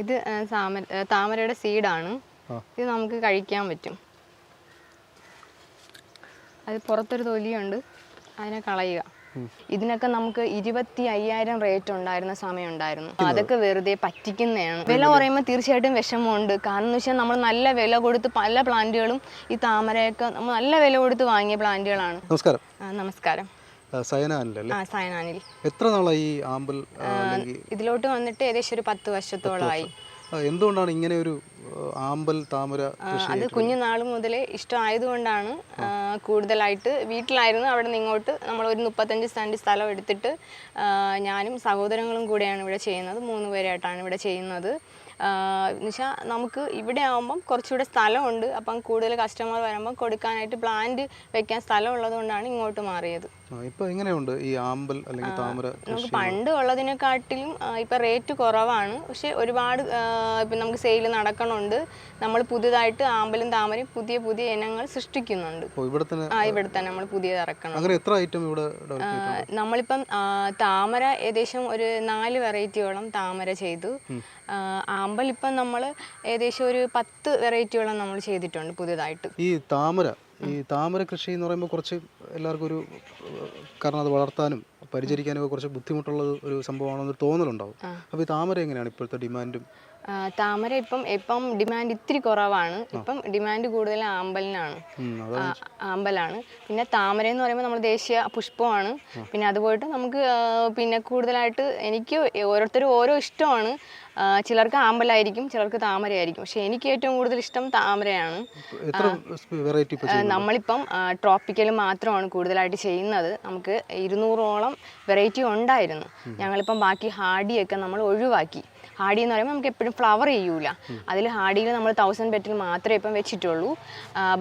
ഇത് ആ, താമരയുടെ സീഡാണ് ആണ്. ഇത് നമുക്ക് കഴിക്കാൻ പറ്റും. അത് പുറത്തൊരു തൊലിയുണ്ട്. അതിനെ കളയുക. ഇതിനൊക്കെ നമുക്ക് ഇരുപത്തി അയ്യായിരം റേറ്റ് ഉണ്ടായിരുന്ന സമയം ഉണ്ടായിരുന്നു അതൊക്കെ വെറുതെ പറ്റിക്കുന്നതാണ്. വില കുറയുമ്പോൾ തീർച്ചയായിട്ടും വിഷമമുണ്ട്. കാരണം എന്ന് വെച്ചാൽ നമ്മൾ നല്ല വില കൊടുത്ത് പല പ്ലാന്റുകളും ഈ താമരയൊക്കെ നമ്മൾ നല്ല വില കൊടുത്ത് വാങ്ങിയ പ്ലാന്റുകളാണ് നമസ്കാരം. നമസ്കാരം. സയനാനിൽ. എത്ര നാളായി ആമ്പൽ ഇതിലോട്ട് വന്നിട്ട് ഏകദേശം ഒരു പത്ത് വർഷത്തോളമായി. എന്തുകൊണ്ടാണ് ഇങ്ങനെ ഒരു ആമ്പൽ താമര അത് കുഞ്ഞുനാൾ മുതലേ ഇഷ്ടമായതുകൊണ്ടാണ് കൂടുതലായിട്ട് വീട്ടിലായിരുന്നു. അവിടെ നിന്ന് ഇങ്ങോട്ട് നമ്മൾ ഒരു മുപ്പത്തഞ്ച് സെന്റ് സ്ഥലം എടുത്തിട്ട് ഞാനും സഹോദരങ്ങളും കൂടെയാണ് ഇവിടെ ചെയ്യുന്നത്. മൂന്ന് പേരായിട്ടാണ് ഇവിടെ ചെയ്യുന്നത്. എന്നുവെച്ചാൽ നമുക്ക് ഇവിടെ ആകുമ്പം കുറച്ചുകൂടെ സ്ഥലമുണ്ട്. അപ്പം കൂടുതൽ കസ്റ്റമർ വരുമ്പം കൊടുക്കാനായിട്ട് പ്ലാന്റ് വെക്കാൻ സ്ഥലം ഉള്ളതുകൊണ്ടാണ് ഇങ്ങോട്ട് മാറിയത്. ഇപ്പൊ എങ്ങനെയുണ്ട് ഈ ആമ്പൽ അല്ലെങ്കിൽ താമര നമുക്ക് പണ്ട് ഉള്ളതിനെക്കാട്ടിലും ഇപ്പൊ റേറ്റ് കുറവാണ്. പക്ഷെ ഒരുപാട് ഇപ്പൊ നമുക്ക് സെയിൽ നടക്കണുണ്ട്. നമ്മൾ പുതിയതായിട്ട് ആമ്പലും താമരയും പുതിയ പുതിയ ഇനങ്ങൾ സൃഷ്ടിക്കുന്നുണ്ട്. അപ്പോൾ ഇവിടെ തന്നെ ആ ഇവിടെ തന്നെ നമ്മൾ പുതിയത് ഇറക്കണം. അങ്ങനെ എത്ര ഐറ്റം ഇവിടെ നമ്മളിപ്പം താമര ഏകദേശം ഒരു നാല് വെറൈറ്റിയോളം താമര ചെയ്തു. ആമ്പൽ ഇപ്പം നമ്മൾ ഏകദേശം ഒരു പത്ത് വെറൈറ്റിയോളം നമ്മൾ ചെയ്തിട്ടുണ്ട് പുതിയതായിട്ട്. ഈ താമര ഈ താമര കൃഷി എന്ന് പറയുമ്പോൾ കുറച്ച് എല്ലാവർക്കും ഒരു കാരണം അത് വളർത്താനും പരിചരിക്കാനും ഒക്കെ കുറച്ച് ബുദ്ധിമുട്ടുള്ള ഒരു സംഭവമാണെന്ന് തോന്നലുണ്ടാവും. അപ്പോൾ ഈ താമര എങ്ങനെയാണ് ഇപ്പോഴത്തെ ഡിമാൻഡും താമര ഇപ്പം ഇപ്പം ഡിമാൻഡ് ഇത്തിരി കുറവാണ്. ഇപ്പം ഡിമാൻഡ് കൂടുതൽ ആമ്പലിനാണ്. ആമ്പലാണ്. പിന്നെ താമര എന്ന് പറയുമ്പോൾ നമ്മൾ ദേശീയ പുഷ്പമാണ്. പിന്നെ അതുപോയിട്ട് നമുക്ക് പിന്നെ കൂടുതലായിട്ട് എനിക്ക് ഓരോരുത്തരും ഓരോ ഇഷ്ടമാണ്. ചിലർക്ക് ആമ്പലായിരിക്കും ചിലർക്ക് താമരയായിരിക്കും. പക്ഷെ എനിക്ക് ഏറ്റവും കൂടുതൽ ഇഷ്ടം താമരയാണ്. നമ്മളിപ്പം ട്രോപ്പിക്കൽ മാത്രമാണ് കൂടുതലായിട്ട് ചെയ്യുന്നത്. നമുക്ക് ഇരുന്നൂറോളം വെറൈറ്റി ഉണ്ടായിരുന്നു. ഞങ്ങളിപ്പം ബാക്കി ഹാഡിയൊക്കെ നമ്മൾ ഒഴിവാക്കി. ഹാഡി എന്ന് പറയുമ്പോൾ നമുക്ക് എപ്പോഴും ഫ്ലവർ ചെയ്യൂല. അതിൽ ഹാഡിയിൽ നമ്മൾ തൗസൻഡ് ബെറ്റിൽ മാത്രമേ ഇപ്പം വെച്ചിട്ടുള്ളൂ.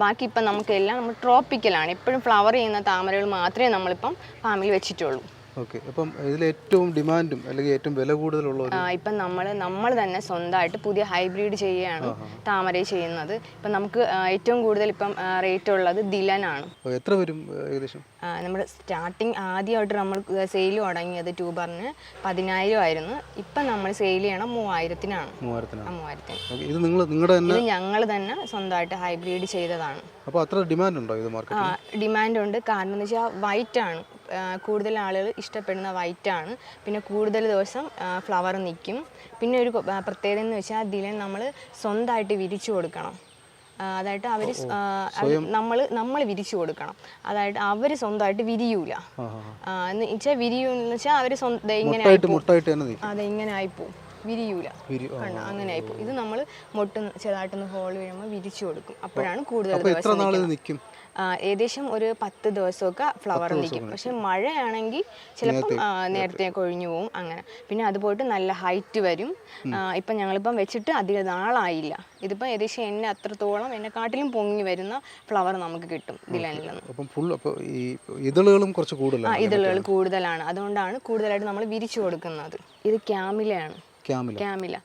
ബാക്കി ഇപ്പം നമുക്കെല്ലാം നമ്മൾ ട്രോപ്പിക്കലാണ് എപ്പോഴും ഫ്ലവർ ചെയ്യുന്ന താമരകൾ മാത്രമേ നമ്മളിപ്പം ഫാമിൽ വെച്ചിട്ടുള്ളൂ. ഓക്കെ. അപ്പം ഇതിൽ ഏറ്റവും ഡിമാൻഡും അല്ലെങ്കിൽ ഏറ്റവും വില കൂടുതലുള്ള ഇപ്പം നമ്മൾ നമ്മൾ തന്നെ സ്വന്തമായിട്ട് പുതിയ ഹൈബ്രിഡ് ചെയ്യുകയാണ് താമര ചെയ്യുന്നത്. ഇപ്പം നമുക്ക് ഏറ്റവും കൂടുതൽ ഇപ്പം റേറ്റ് ഉള്ളത് ദിലനാണ് എത്ര വരും ഏകദേശം? നമ്മുടെ സ്റ്റാർട്ടിങ് ആദ്യമായിട്ട് നമ്മൾ സെയിൽ തുടങ്ങിയത് ട്യൂബറിന് പതിനായിരം ആയിരുന്നു. ഇപ്പം നമ്മൾ സെയിൽ ചെയ്യണം മൂവായിരത്തിനാണ്. മൂവായിരത്തിന്. ഇത് നിങ്ങൾ നിങ്ങളുടെ തന്നെ ഇത് ഞങ്ങൾ തന്നെ സ്വന്തമായിട്ട് ഹൈബ്രിഡ് ചെയ്തതാണ്. അപ്പോൾ അത്ര ഡിമാൻഡ് ഉണ്ടോ ഇത് മാർക്കറ്റിൽ ഡിമാൻഡ് ഉണ്ട് കാരണം എന്ന് വെച്ചാൽ വൈറ്റ് ആണ്. കൂടുതൽ ആളുകൾ ഇഷ്ടപ്പെടുന്ന വൈറ്റ് ആണ് പിന്നെ കൂടുതൽ ദിവസം ഫ്ലവർ നിൽക്കും. പിന്നെ ഒരു പ്രത്യേകത എന്ന് വെച്ചാൽ ദിലൻ നമ്മൾ സ്വന്തമായിട്ട് വിരിച്ചു കൊടുക്കണം. അതായിട്ട് അവർ നമ്മൾ നമ്മൾ വിരിച്ചു കൊടുക്കണം. അതായത് അവർ സ്വന്തമായിട്ട് വിരിയൂല. എന്ന് വെച്ചാൽ വിരിയൂന്ന് വെച്ചാൽ അവർ സ്വന്തം ഇങ്ങനെ അതെ ഇങ്ങനെ ആയിപ്പോവും. വിരിയൂല. വിരി അങ്ങനെ ആയിപ്പോ ഇത് നമ്മൾ മൊട്ട് ചെറുതായിട്ടൊന്ന് ഹോൾ വീഴുമ്പോൾ വിരിച്ചു കൊടുക്കും. അപ്പോഴാണ് കൂടുതൽ ദിവസം നിൽക്കും ഏകദേശം ഒരു പത്ത് ദിവസമൊക്കെ ഫ്ലവർ നിൽക്കും. പക്ഷെ മഴയാണെങ്കിൽ ചിലപ്പം നേരത്തെ കൊഴിഞ്ഞു പോകും അങ്ങനെ. പിന്നെ അതുപോയിട്ട് നല്ല ഹൈറ്റ് വരും. ഇപ്പം ഞങ്ങളിപ്പം വെച്ചിട്ട് അധികം നാളായില്ല. ഇതിപ്പം ഏകദേശം എന്നെ അത്രത്തോളം എന്നെ കാട്ടിലും പൊങ്ങി വരുന്ന ഫ്ലവർ നമുക്ക് കിട്ടും ഇതിലുകളും കുറച്ച് ആ കൂടുതലാണ്. ഇതളുകൾ കൂടുതലാണ്. അതുകൊണ്ടാണ് കൂടുതലായിട്ട് നമ്മൾ വിരിച്ചു കൊടുക്കുന്നത്. ഇത് ക്യാമിലയാണ്. ക്യാമില.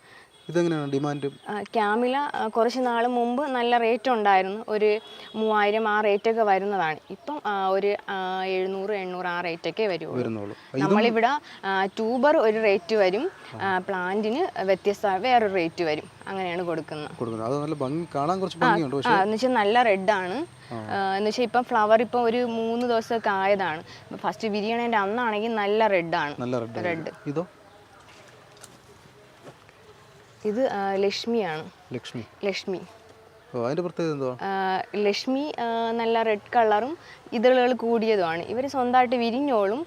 ഇതെങ്ങനെയാണ് ഡിമാൻഡ്? ക്യാമില കുറച്ച് നാൾ മുമ്പ് നല്ല റേറ്റ് ഉണ്ടായിരുന്നു. ഒരു മൂവായിരം ആ റേറ്റൊക്കെ വരുന്നതാണ്. ഇപ്പം ഒരു എഴുന്നൂറ് എണ്ണൂറ് ആ റേറ്റൊക്കെ വരുള്ളൂ. നമ്മളിവിടെ ട്യൂബർ ഒരു റേറ്റ് വരും. പ്ലാന്റിന് വ്യത്യസ്ത വേറൊരു റേറ്റ് വരും. അങ്ങനെയാണ് കൊടുക്കുന്നത്. അത് നല്ല ഭംഗി കാണാൻ കുറച്ച് ഭംഗിയുണ്ട് പക്ഷേ. എന്ന് വെച്ചാൽ നല്ല റെഡാണ് എന്ന് വെച്ചാൽ ഇപ്പം ഫ്ലവർ ഇപ്പം ഒരു മൂന്ന് ദിവസമൊക്കെ ആയതാണ്. ഫസ്റ്റ് വിരിയണേന്റെ അന്നാണെങ്കിൽ നല്ല റെഡാണ് നല്ല റെഡ് റെഡ് ഇതോ? ഇത് ലക്ഷ്മിയാണ്. ലക്ഷ്മി. ലക്ഷ്മി. ഓ അതിന്റെ പ്രത്യേകത എന്തുവാ? ലക്ഷ്മി നല്ല റെഡ് കളറും ഇതളുകൾ കൂടിയതുമാണ്. ഇവർ സ്വന്തമായിട്ട് വിരിഞ്ഞോളും.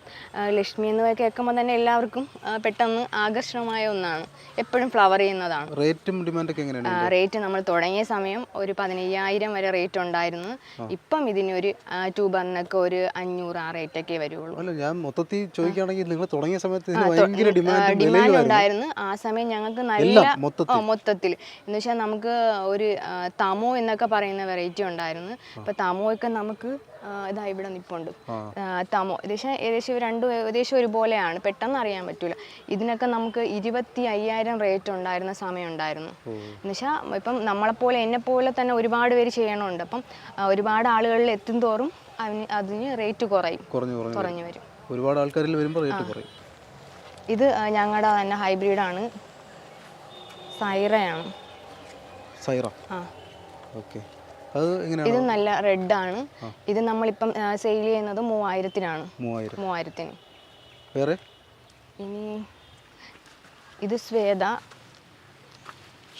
ലക്ഷ്മി എന്ന് കേൾക്കുമ്പോൾ തന്നെ എല്ലാവർക്കും പെട്ടെന്ന് ആകർഷണമായ ഒന്നാണ്. എപ്പോഴും ഫ്ലവർ ചെയ്യുന്നതാണ്. റേറ്റും ഡിമാൻഡൊക്കെ എങ്ങനെയാണ് റേറ്റ് നമ്മൾ തുടങ്ങിയ സമയം ഒരു പതിനയ്യായിരം വരെ റേറ്റ് ഉണ്ടായിരുന്നു. ഇപ്പം ഇതിനൊരു ട്യൂബറിനൊക്കെ ഒരു അഞ്ഞൂറ് ആ റേറ്റൊക്കെ വരുള്ളൂ. അല്ല ഞാൻ മൊത്തത്തിൽ ചോദിക്കുകയാണെങ്കിൽ നിങ്ങൾ തുടങ്ങിയ സമയത്ത് ഭയങ്കര ഡിമാൻഡ് ഉണ്ടായിരുന്നു. ആ സമയം ഞങ്ങൾക്ക് നല്ല മൊത്തത്തിൽ. എന്ന് വെച്ചാൽ നമുക്ക് ഒരു തമോ എന്നൊക്കെ പറയുന്ന വെറൈറ്റി ഉണ്ടായിരുന്നു. അപ്പൊ തമോയൊക്കെ ഒക്കെ നമുക്ക് ഇതായി ഇതാ ഇവിടെ നിപ്പുണ്ട്. തമോ ഏകദേശം ഏകദേശം ഇവ രണ്ടും ഏകദേശം ഒരുപോലെയാണ്. പെട്ടെന്ന് അറിയാൻ പറ്റൂല. ഇതിനൊക്കെ നമുക്ക് ഇരുപത്തി അയ്യായിരം റേറ്റ് ഉണ്ടായിരുന്ന സമയം ഉണ്ടായിരുന്നു. എന്നുവെച്ചാൽ ഇപ്പം നമ്മളെപ്പോലെ എന്നെ പോലെ തന്നെ ഒരുപാട് പേര് ചെയ്യണമുണ്ട് അപ്പം ഒരുപാട് ആളുകളിൽ എത്തും തോറും അതിന് അതിന് റേറ്റ് കുറയും. കുറഞ്ഞു വരും. ഒരുപാട് ആൾക്കാരിൽ വരുമ്പോൾ റേറ്റ് കുറയും. ഇത് ഞങ്ങളുടെ തന്നെ ഹൈബ്രിഡാണ് സൈറയാണ്. സൈറ. ആ. ഓക്കെ. ഇത് നല്ല റെഡ് ആണ്. ഇത് നമ്മളിപ്പം സെയിൽ ചെയ്യുന്നത് മൂവായിരത്തിനാണ്. മൂവായിരം. മൂവായിരത്തിന്. വേറെ? ഇനി ഇത് ശ്വേത.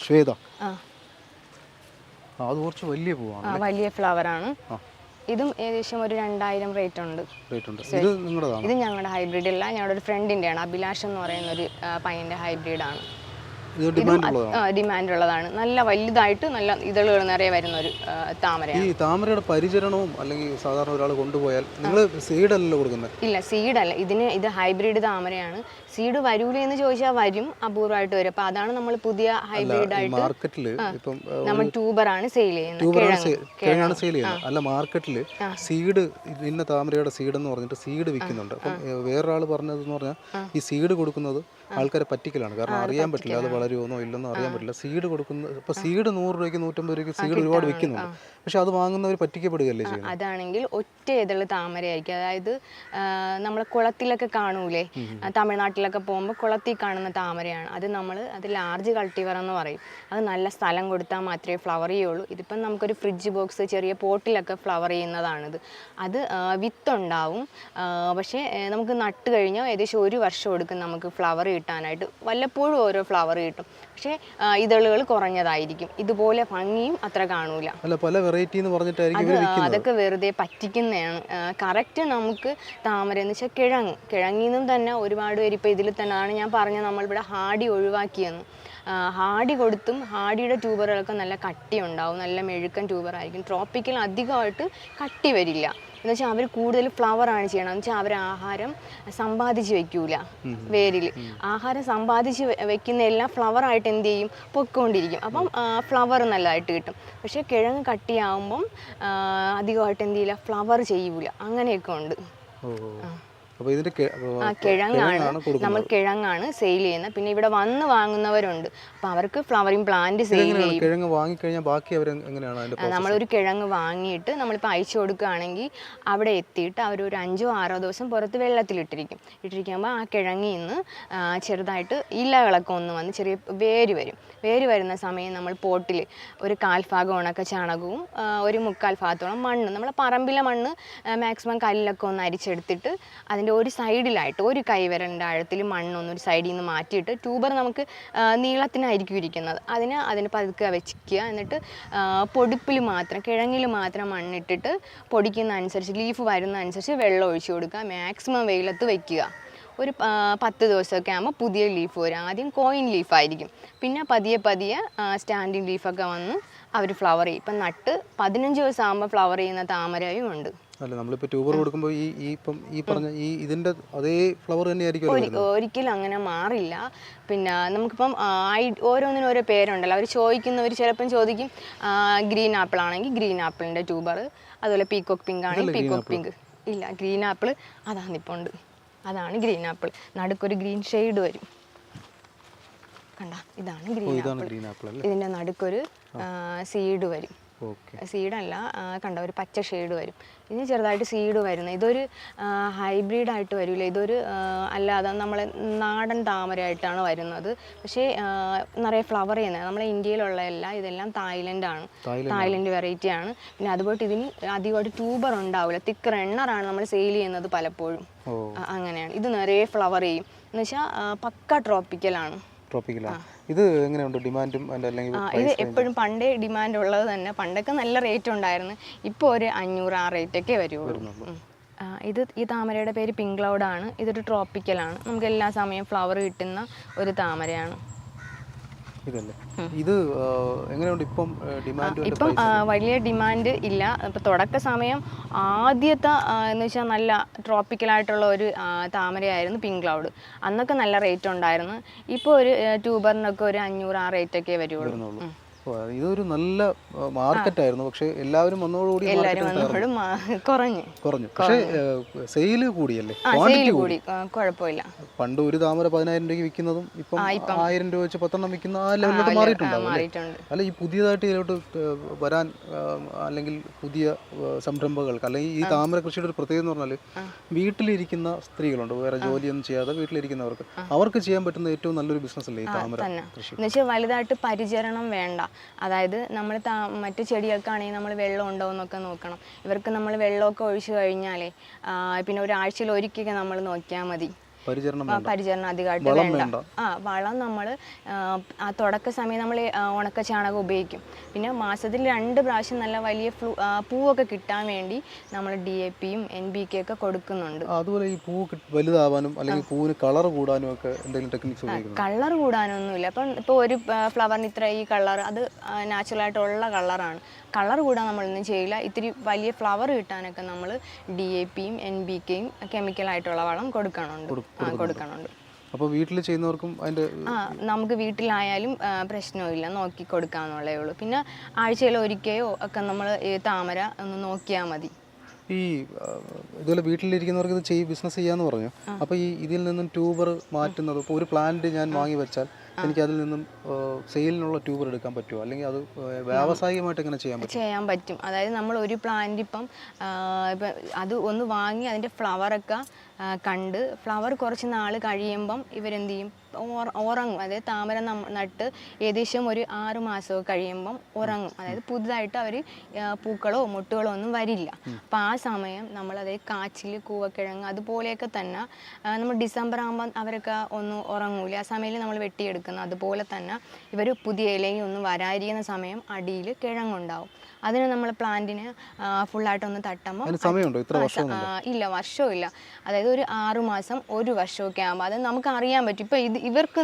ശ്വേത? അത് കുറച്ച് വലിയ പൂവാണ് വലിയ ഫ്ലവർ ആണ്. ഇതും ഏകദേശം ഒരു രണ്ടായിരം റേറ്റ് ഉണ്ട്. ഇത് ഞങ്ങളുടെ ഹൈബ്രിഡ് അല്ല ഞങ്ങളുടെ ഒരു ഫ്രണ്ടിന്റെ ആണ് അഭിലാഷ് എന്ന് പറയുന്ന ഒരു പയ്യന്റെ ഹൈബ്രിഡ് ഇത് ഡിമാൻഡ് ഉള്ളതാണ്? നല്ല വലുതായിട്ട് നല്ല ഇതളുകൾ നിറയെ വരുന്ന ഒരു താമര താമരയാണ്. ഈ താമരയുടെ പരിചരണവും അല്ലെങ്കിൽ സാധാരണ ഒരാൾ കൊണ്ടുപോയാൽ നിങ്ങൾ സീഡ് അല്ല കൊടുക്കുന്നത്. ഇല്ല സീഡ് അല്ല. ഇതിന് ഇത് ഹൈബ്രിഡ് താമരയാണ്. സീഡ് വരൂലേ എന്ന് ചോദിച്ചാൽ വരും അപൂർവമായിട്ട് വരും. അപ്പൊ അതാണ് നമ്മൾ പുതിയ ഹൈബ്രിഡ് ആയിട്ട് മാർക്കറ്റിൽ ഇപ്പം ആണ് നമ്മൾ ട്യൂബറാണ് സെയിൽ ചെയ്യുന്നത്. കിഴങ്ങാണ് സെയിൽ ചെയ്യുന്നത്. അല്ല മാർക്കറ്റിൽ സീഡ് ഇന്ന താമരയുടെ സീഡ് എന്ന് പറഞ്ഞിട്ട് സീഡ് വിൽക്കുന്നുണ്ട്. അപ്പം വേറൊരാൾ പറഞ്ഞതെന്ന് പറഞ്ഞാൽ ഈ സീഡ് കൊടുക്കുന്നത് ആൾക്കാരെ പറ്റിക്കലാണ്. കാരണം അറിയാൻ പറ്റില്ല. അത് വളരുമോ ഇല്ലെന്നോ അറിയാൻ പറ്റില്ല. സീഡ് കൊടുക്കുന്ന ഇപ്പൊ സീഡ് നൂറ് രൂപയ്ക്ക് നൂറ്റമ്പത് രൂപയ്ക്ക് സീഡ് ഒരുപാട് വിൽക്കുന്നുണ്ട്. പക്ഷെ അത് വാങ്ങുന്നവർ പറ്റിക്കപ്പെടുകയല്ലേ ചെയ്യുന്നത്? അതാണെങ്കിൽ ഒറ്റ ഇതൾ താമരയായിരിക്കും. അതായത് നമ്മൾ കുളത്തിലൊക്കെ കാണൂലേ? തമിഴ്നാട്ടിലൊക്കെ പോകുമ്പോൾ കുളത്തിൽ കാണുന്ന താമരയാണ്. അത് നമ്മൾ അത് ലാർജ് കൾട്ടിവർ എന്ന് പറയും. അത് നല്ല സ്ഥലം കൊടുത്താൽ മാത്രമേ ഫ്ലവർ ചെയ്യുള്ളൂ. ഇതിപ്പം നമുക്കൊരു ഫ്രിഡ്ജ് ബോക്സ് ചെറിയ പോട്ടിലൊക്കെ ഫ്ലവർ ചെയ്യുന്നതാണിത്. അത് വിത്ത് വിത്തുണ്ടാവും പക്ഷേ നമുക്ക് നട്ട് കഴിഞ്ഞാൽ ഏകദേശം ഒരു വർഷം എടുക്കും നമുക്ക് ഫ്ലവർ കിട്ടാനായിട്ട്. വല്ലപ്പോഴും ഓരോ ഫ്ലവർ കിട്ടും. പക്ഷേ ഇതളുകൾ കുറഞ്ഞതായിരിക്കും. ഇതുപോലെ ഭംഗിയും അത്ര കാണൂല. അല്ല പല വെറൈറ്റി എന്ന് പറഞ്ഞിട്ടായിരിക്കും അതൊക്കെ വെറുതെ പറ്റിക്കുന്നതാണ്. കറക്റ്റ് നമുക്ക് താമര എന്ന് വെച്ചാൽ കിഴങ്ങ്. കിഴങ്ങിൽ നിന്നും തന്നെ ഒരുപാട് പേര് ഇപ്പോൾ ഇതിൽ തന്നെ ആണ് ഞാൻ പറഞ്ഞത്. നമ്മളിവിടെ ഹാഡി ഒഴിവാക്കിയെന്ന്. ഹാഡി കൊടുത്തും ഹാഡിയുടെ ട്യൂബറുകളൊക്കെ നല്ല കട്ടി ഉണ്ടാവും നല്ല മെഴുക്കൻ ട്യൂബറായിരിക്കും. ട്രോപ്പിക്കൽ അധികമായിട്ട് കട്ടി വരില്ല. എന്ന് വെച്ചാൽ അവർ കൂടുതൽ flower ആണ് ചെയ്യണം എന്ന് വെച്ചാൽ അവർ ആഹാരം സമ്പാദിച്ച് വെക്കൂല വേരിൽ ആഹാരം സമ്പാദിച്ച് വെക്കുന്ന എല്ലാം ആയിട്ട് എന്ത് ചെയ്യും? പൊക്കോണ്ടിരിക്കും അപ്പം ഫ്ലവർ നല്ലതായിട്ട് കിട്ടും. പക്ഷേ കിഴങ്ങ് കട്ടിയാവുമ്പം അധികമായിട്ട് എന്ത് ചെയ്യില്ല? ഫ്ലവർ ചെയ്യൂല. അങ്ങനെയൊക്കെ ഉണ്ട്. ഓ അപ്പൊ ഇതിന്റെ കിഴങ്ങാണ്. നമ്മൾ കിഴങ്ങാണ് സെയിൽ ചെയ്യുന്നത്. പിന്നെ ഇവിടെ വന്ന് വാങ്ങുന്നവരുണ്ട്. അപ്പം അവർക്ക് ഫ്ലവറിംഗ് പ്ലാന്റ് സെയിൽ ചെയ്യും. കിഴങ്ങ് വാങ്ങിക്കഴിഞ്ഞാൽ ബാക്കി അവർ എങ്ങനെയാണ് നമ്മളൊരു കിഴങ്ങ് വാങ്ങിയിട്ട് നമ്മളിപ്പോൾ അയച്ചു കൊടുക്കുകയാണെങ്കിൽ അവിടെ എത്തിയിട്ട് അവർ ഒരു അഞ്ചോ ആറോ ദിവസം പുറത്ത് വെള്ളത്തിലിട്ടിരിക്കും. ഇട്ടിരിക്കുമ്പോൾ ആ കിഴങ്ങിൽ നിന്ന് ചെറുതായിട്ട് ഇലകളൊക്കെ ഒന്ന് വന്ന് ചെറിയ വേര് വരും. വേര് വരുന്ന സമയം നമ്മൾ പോട്ടിൽ ഒരു കാൽഭാഗം ഉണക്ക ചാണകവും ഒരു മുക്കാൽ ഭാഗത്തോളം മണ്ണ് നമ്മളെ പറമ്പിലെ മണ്ണ് മാക്സിമം കല്ലൊക്കെ ഒന്ന് അരിച്ചെടുത്തിട്ട് അതിന്റെ ഒരു സൈഡിലായിട്ട് ഒരു കൈവരന്റെ ആഴത്തിൽ മണ്ണൊന്ന് ഒരു സൈഡിൽ നിന്ന് മാറ്റിയിട്ട് ട്യൂബർ നമുക്ക് നീളത്തിനായിരിക്കും ഇരിക്കുന്നത്. അതിന് അതിന് പതുക്കെ വെച്ചിക്കുക. എന്നിട്ട് പൊടിപ്പിൽ മാത്രം കിഴങ്ങിൽ മാത്രം മണ്ണിട്ടിട്ട് പൊടിക്കുന്ന അനുസരിച്ച് ലീഫ് വരുന്ന അനുസരിച്ച് വെള്ളം ഒഴിച്ചു കൊടുക്കുക. മാക്സിമം വെയിലത്ത് വെക്കുക. ഒരു പത്ത് ദിവസമൊക്കെ ആകുമ്പോൾ പുതിയ ലീഫ് വരും. ആദ്യം കോയിൻ ലീഫായിരിക്കും പിന്നെ പതിയെ പതിയെ സ്റ്റാൻഡിങ് ലീഫൊക്കെ വന്ന് അവർ ഫ്ലവർ ചെയ്യും. ഇപ്പം നട്ട് പതിനഞ്ച് ദിവസം ആകുമ്പോൾ ഫ്ലവർ ചെയ്യുന്ന താമരയും ഉണ്ട്. അല്ല നമ്മളിപ്പോൾ ട്യൂബർ കൊടുക്കുമ്പോൾ ഈ ഈ ഇപ്പം ഈ പറഞ്ഞ ഈ ഇതിന്റെ അതേ ഫ്ലവർ തന്നെയായിരിക്കും ഒരി- ഒരിക്കലും അങ്ങനെ മാറില്ല. പിന്നെ നമുക്കിപ്പം ഓരോന്നിനും ഓരോ പേരുണ്ടല്ലോ. അവർ ചോദിക്കുന്നവർ ചിലപ്പം ചോദിക്കും ഗ്രീൻ ആപ്പിൾ ആണെങ്കിൽ ഗ്രീൻ ആപ്പിളിന്റെ ട്യൂബർ അതുപോലെ പീക്കോക്ക് പിങ്ക് ആണെങ്കിൽ പീക്കോക്ക് പിങ്ക് ഇല്ല ഗ്രീൻ ആപ്പിൾ അതാണ് ഇപ്പോൾ ഉണ്ട്. അതാണ് ഗ്രീൻ ആപ്പിൾ. നടുക്കൊരു ഗ്രീൻ ഷെയ്ഡ് വരും. കണ്ട? ഇതാണ് ഗ്രീൻ ആപ്പിൾ. ഇതിന്റെ നടുക്കൊരു സീഡ് വരും. സീഡല്ല കണ്ട ഒരു പച്ച ഷെയ്ഡ് വരും. ഇനി ചെറുതായിട്ട് സീഡ് വരുന്നത് ഇതൊരു ഹൈബ്രിഡ് ആയിട്ട് വരില്ല ഇതൊരു അല്ലാതെ നമ്മളെ നാടൻ താമരയായിട്ടാണ് വരുന്നത്. പക്ഷേ നിറയെ ഫ്ലവർ ചെയ്യുന്നത്. നമ്മളെ ഇന്ത്യയിലുള്ള എല്ലാം ഇതെല്ലാം തായ്ലൻഡാണ് തായ്ലൻഡ് തായ്ലൻഡ് വെറൈറ്റി ആണ്. പിന്നെ അതുപോലെ ഇതിന് അധികമായിട്ട് ട്യൂബർ ഉണ്ടാവില്ല തിക്ക് റണ്ണറാണ് നമ്മൾ സെയിൽ ചെയ്യുന്നത് പലപ്പോഴും. അങ്ങനെയാണ്. ഇത് നിറയെ ഫ്ലവർ ചെയ്യും. എന്ന് വെച്ചാൽ പക്ക ട്രോപ്പിക്കലാണ് ട്രോപ്പിക്കലാണ് ഇത് എങ്ങനെയുണ്ട് ഡിമാൻഡും അല്ലെങ്കിൽ ആ, ഇത് എപ്പോഴും പണ്ടേ ഡിമാൻഡ് ഉള്ളത് തന്നെ. പണ്ടൊക്കെ നല്ല റേറ്റ് ഉണ്ടായിരുന്നു. ഇപ്പോൾ ഒരു അഞ്ഞൂറ് ആ റേറ്റൊക്കെ വരുള്ളൂ. ഇത് ഈ താമരയുടെ പേര് പിങ്ക് ക്ലൗഡ് ആണ്. ഇതൊരു ട്രോപ്പിക്കലാണ് നമുക്ക് എല്ലാ സമയം ഫ്ലവർ കിട്ടുന്ന ഒരു താമരയാണ്. ഇതല്ലേ? ഇത് എങ്ങനെയുണ്ട് ഇപ്പം ഡിമാൻഡും ഇപ്പം വലിയ ഡിമാൻഡ് ഇല്ല. ഇപ്പം തുടക്ക സമയം ആദ്യത്തെ എന്ന് വെച്ചാൽ നല്ല ട്രോപ്പിക്കലായിട്ടുള്ള ഒരു താമരയായിരുന്നു പിങ്ക് ക്ലൗഡ് അന്നൊക്കെ നല്ല റേറ്റ് ഉണ്ടായിരുന്നു. ഇപ്പോൾ ഒരു ട്യൂബറിനൊക്കെ ഒരു അഞ്ഞൂറ് ആ റേറ്റൊക്കെ വരുള്ളൂ. ഇതൊരു നല്ല മാർക്കറ്റ് ആയിരുന്നു പക്ഷെ എല്ലാവരും വന്നതോടുകൂടി എല്ലാവരും മാർക്കറ്റ് വന്നപ്പോഴും കുറഞ്ഞു. കുറഞ്ഞു. പക്ഷേ സെയിൽ കൂടിയല്ലേ? ക്വാണ്ടിറ്റി കൂടി. കുഴപ്പമില്ല. പണ്ട് ഒരു താമര പതിനായിരം രൂപയ്ക്ക് വിൽക്കുന്നതും ഇപ്പം ആയിരം രൂപ വെച്ച് പത്തെണ്ണം വിൽക്കുന്ന ആ ലെവലിലോട്ട് മാറിയിട്ടുണ്ടാവും അല്ല? ഈ പുതിയതായിട്ട് ഇതിലോട്ട് വരാൻ അല്ലെങ്കിൽ പുതിയ സംരംഭങ്ങൾക്ക് അല്ലെങ്കിൽ ഈ താമര കൃഷിയുടെ ഒരു പ്രത്യേകത എന്ന് പറഞ്ഞാൽ വീട്ടിലിരിക്കുന്ന സ്ത്രീകളുണ്ട്. വേറെ ജോലിയൊന്നും ചെയ്യാതെ വീട്ടിലിരിക്കുന്നവർക്ക് അവർക്ക് ചെയ്യാൻ പറ്റുന്ന ഏറ്റവും നല്ലൊരു ബിസിനസ് അല്ലേ ഈ താമര കൃഷി? വലുതായിട്ട് പരിചരണം വേണ്ട. അതായത് നമ്മൾ മറ്റു ചെടികൾക്കാണെങ്കിൽ നമ്മൾ വെള്ളം ഉണ്ടോ എന്നൊക്കെ നോക്കണം. ഇവർക്ക് നമ്മൾ വെള്ളമൊക്കെ ഒഴിച്ചു കഴിഞ്ഞാലേ പിന്നെ ഒരാഴ്ചയിൽ ഒരിക്കൽ നമ്മൾ നോക്കിയാൽ മതി. പരിചരണം അധികമായിട്ട് വേണ്ട. ആ വളം നമ്മൾ ആ തുടക്ക സമയം നമ്മൾ ഉണക്ക ചാണകം ഉപയോഗിക്കും. പിന്നെ മാസത്തിൽ രണ്ട് പ്രാവശ്യം നല്ല വലിയ ഫ്ലൂ പൂവൊക്കെ കിട്ടാൻ വേണ്ടി നമ്മൾ ഡി എ പിയും എൻ ബി കെ ഒക്കെ കൊടുക്കുന്നുണ്ട്. അതുപോലെ ഈ പൂ വലുതാവാനും അല്ലെങ്കിൽ പൂവിന് കളർ കൂടാനും ഒക്കെ എന്തെങ്കിലും ടെക്നിക്സ് കളർ കൂടാനൊന്നുമില്ല. അപ്പം ഇപ്പോൾ ഒരു ഫ്ലവറിന് ഇത്ര ഈ കളർ അത് നാച്ചുറൽ ആയിട്ടുള്ള കളറാണ് കളർ കൂടാൻ നമ്മളൊന്നും ചെയ്യില്ല. ഇത്തിരി വലിയ ഫ്ലവർ കിട്ടാനൊക്കെ നമ്മൾ ഡി എ പിയും എൻ ബി കെയും കെമിക്കലായിട്ടുള്ള വളം കൊടുക്കണുണ്ട്. കൊടുക്കാനുണ്ട് കൊടുക്കണുണ്ട്. അപ്പോൾ വീട്ടിൽ ചെയ്യുന്നവർക്കും അതിന്റെ ആ നമുക്ക് വീട്ടിലായാലും പ്രശ്നമില്ല. നോക്കി കൊടുക്കാന്നുള്ളേ ഉള്ളൂ. പിന്നെ ആഴ്ചയിൽ ഒരിക്കയോ ഒക്കെ നമ്മൾ ഈ താമര ഒന്ന് നോക്കിയാൽ മതി. ഈ ഇതുപോലെ വീട്ടിലിരിക്കുന്നവർക്ക് ഇത് ചെയ്യും ബിസിനസ് ചെയ്യാന്ന് പറഞ്ഞു. അപ്പോൾ ഈ ഇതിൽ നിന്നും ട്യൂബർ മാറ്റുന്നത് ഇപ്പോൾ ഒരു പ്ലാന്റ് ഞാൻ വാങ്ങി വെച്ചാൽ എനിക്ക് അതിൽ നിന്നും സെയിലിനുള്ള ട്യൂബർ എടുക്കാൻ പറ്റുമോ? അല്ലെങ്കിൽ അത് വ്യാവസായികമായിട്ട് എങ്ങനെ ചെയ്യാൻ പറ്റും? ചെയ്യാൻ പറ്റും. അതായത് നമ്മൾ ഒരു പ്ലാന്റ് ഇപ്പം ഇപ്പം അത് ഒന്ന് വാങ്ങി അതിന്റെ ഫ്ലവറൊക്കെ കണ്ട് ഫ്ലവർ കുറച്ച് നാൾ കഴിയുമ്പം ഇവരെന്ത് ചെയ്യും? ഉറങ്ങും അതായത് താമര നട്ട് ഏകദേശം ഒരു ആറ് മാസമൊക്കെ കഴിയുമ്പം ഉറങ്ങും അതായത് പുതുതായിട്ട് അവർ പൂക്കളോ മുട്ടുകളോ ഒന്നും വരില്ല. അപ്പം ആ സമയം നമ്മൾ അതായത് കാച്ചിൽ കൂവക്കിഴങ്ങ് അതുപോലെയൊക്കെ തന്നെ നമ്മൾ ഡിസംബർ ആകുമ്പോൾ അവരൊക്കെ ഒന്നും ഉറങ്ങൂല ആ സമയത്ത് നമ്മൾ വെട്ടിയെടുക്കുന്നത്. അതുപോലെ തന്നെ ഇവർ പുതിയ ഇലയും ഒന്നും വരാതിരിക്കുന്ന സമയം അടിയിൽ കിഴങ്ങുണ്ടാവും. അതിന് നമ്മൾ പ്ലാന്റിന് ഫുള്ളായിട്ടൊന്ന് തട്ടുമ്പോൾ സമയമുണ്ടോ? ഇത്ര വർഷം ഇല്ല. വർഷവും ഇല്ല അതായത് ഒരു ആറു മാസം ഒരു വർഷമൊക്കെ ആകുമ്പോൾ അത് നമുക്ക് അറിയാൻ പറ്റും. ഇപ്പൊ ഇത് ഇവർക്ക്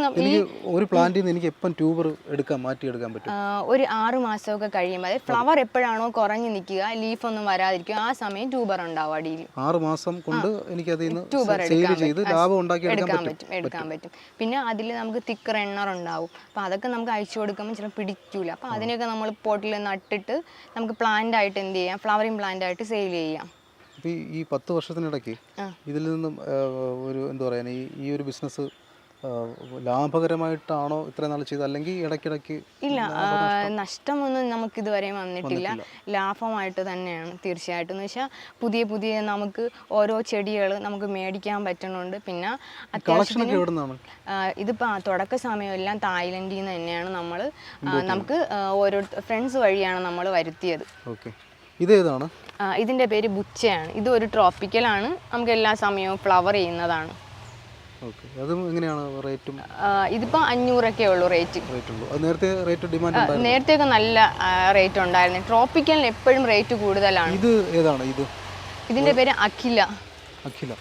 ഒരു പ്ലാന്റിൽ നിന്ന് എനിക്ക് എപ്പം ട്യൂബർ എടുക്കാൻ മാറ്റിയെടുക്കാൻ പറ്റും? ഒരു ആറു മാസമൊക്കെ കഴിയുമ്പോൾ അതായത് ഫ്ലവർ എപ്പോഴാണോ കുറഞ്ഞു നിൽക്കുക ലീഫ് ഒന്നും വരാതിരിക്കുക ആ സമയം ട്യൂബർ ഉണ്ടാവും അടിയിൽ. ആറ് മാസം കൊണ്ട് എനിക്ക് അതിൽ നിന്ന് ട്യൂബർ ചെയ്ത് ലാഭം ഉണ്ടാക്കി എടുക്കാൻ പറ്റും. പറ്റും എടുക്കാൻ പറ്റും. പിന്നെ അതിൽ നമുക്ക് തിക്ക് റണ്ണർ ഉണ്ടാവും. അപ്പോൾ അതൊക്കെ നമുക്ക് അയച്ചു കൊടുക്കുമ്പോൾ ചിലപ്പോൾ പിടിക്കൂല. അപ്പോൾ അതിനൊക്കെ നമ്മൾ പോട്ടിൽ നട്ടിട്ട് നമുക്ക് പ്ലാന്റ് ആയിട്ട് എന്ത് ചെയ്യാം? ഫ്ലവറിങ് പ്ലാന്റ് ആയിട്ട് സെയിൽ ചെയ്യാം. ഈ പത്ത് വർഷത്തിനിടയ്ക്ക് ഇതിൽ നിന്നും ഒരു എന്താ പറയുക ഈ ഒരു ബിസിനസ് ലാഭകരമായിട്ടാണോ ഇത്ര നാൾ ചെയ്തത്? അല്ലെങ്കിൽ ഇടയ്ക്കിടയ്ക്ക് ഇല്ല നഷ്ടമൊന്നും നമുക്ക് ഇതുവരെ വന്നിട്ടില്ല. ലാഭമായിട്ട് തന്നെയാണ് തീർച്ചയായിട്ടും. എന്ന് വെച്ചാൽ പുതിയ പുതിയ നമുക്ക് ഓരോ ചെടികൾ നമുക്ക് മേടിക്കാൻ പറ്റുന്നുണ്ട്. പിന്നെ അത്യാവശ്യം ഇതിപ്പോൾ തുടക്ക സമയമെല്ലാം തായ്ലൻഡിൽ നിന്ന് തന്നെയാണ് നമ്മൾ നമുക്ക് ഓരോ ഫ്രണ്ട്സ് വഴിയാണ് നമ്മൾ വരുത്തിയത്. ഓക്കെ. ഇതേതാണ് ഇതിന്റെ ഇതിന്റെ പേര് ബുച്ചയാണ്. ഇത് ഒരു ട്രോപ്പിക്കലാണ്. നമുക്ക് എല്ലാ സമയവും ഫ്ലവർ ചെയ്യുന്നതാണ്. ഓക്കെ. അതും എങ്ങനെയാണ് റേറ്റും? ആ, ഇതിപ്പോൾ അഞ്ഞൂറൊക്കെ ഉള്ളൂ റേറ്റ്. റേറ്റ് ഉള്ളൂ നേരത്തെ റേറ്റ് ഡിമാൻഡ് നേരത്തെയൊക്കെ നല്ല റേറ്റ് ഉണ്ടായിരുന്നു. ട്രോപ്പിക്കലിന് എപ്പോഴും റേറ്റ് കൂടുതലാണ്. ഇത് ഏതാണ് ഇത്? ഇതിന്റെ പേര് അഖില. അഖില.